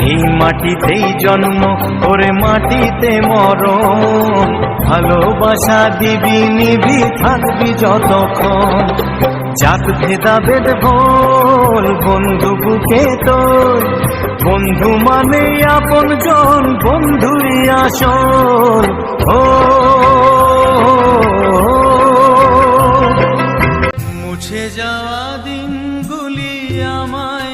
এই মাটিতেই জন্ম, ওরে মাটিতে মর ভালোবাসা দিবি, নিবি, থাকবি যতক্ষণ। জাত ভেদা বেদ ভোল বন্ধু বুকে তোর। বন্ধু মানে আপন জন বন্ধুই আসল। ও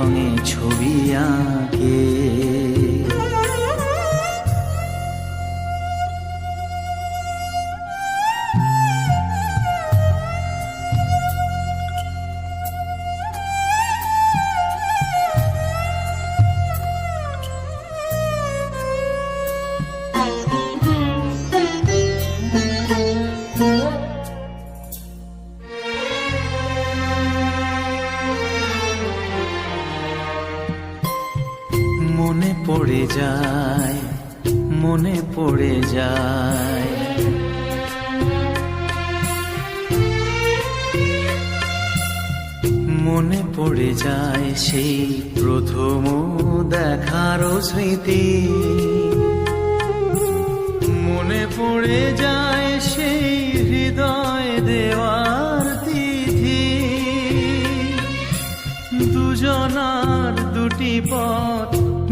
রঙে ছবি আঁকে। পড়ে যায়, মনে পড়ে যায়। মনে পড়ে যায় সেই প্রথম দেখার স্মৃতি। মনে পড়ে যায় সেই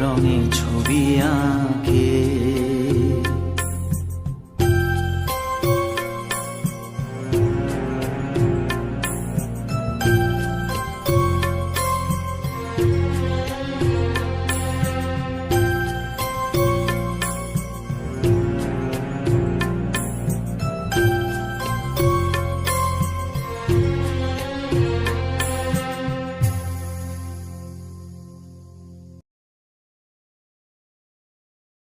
রঙে ছবি আঁকে।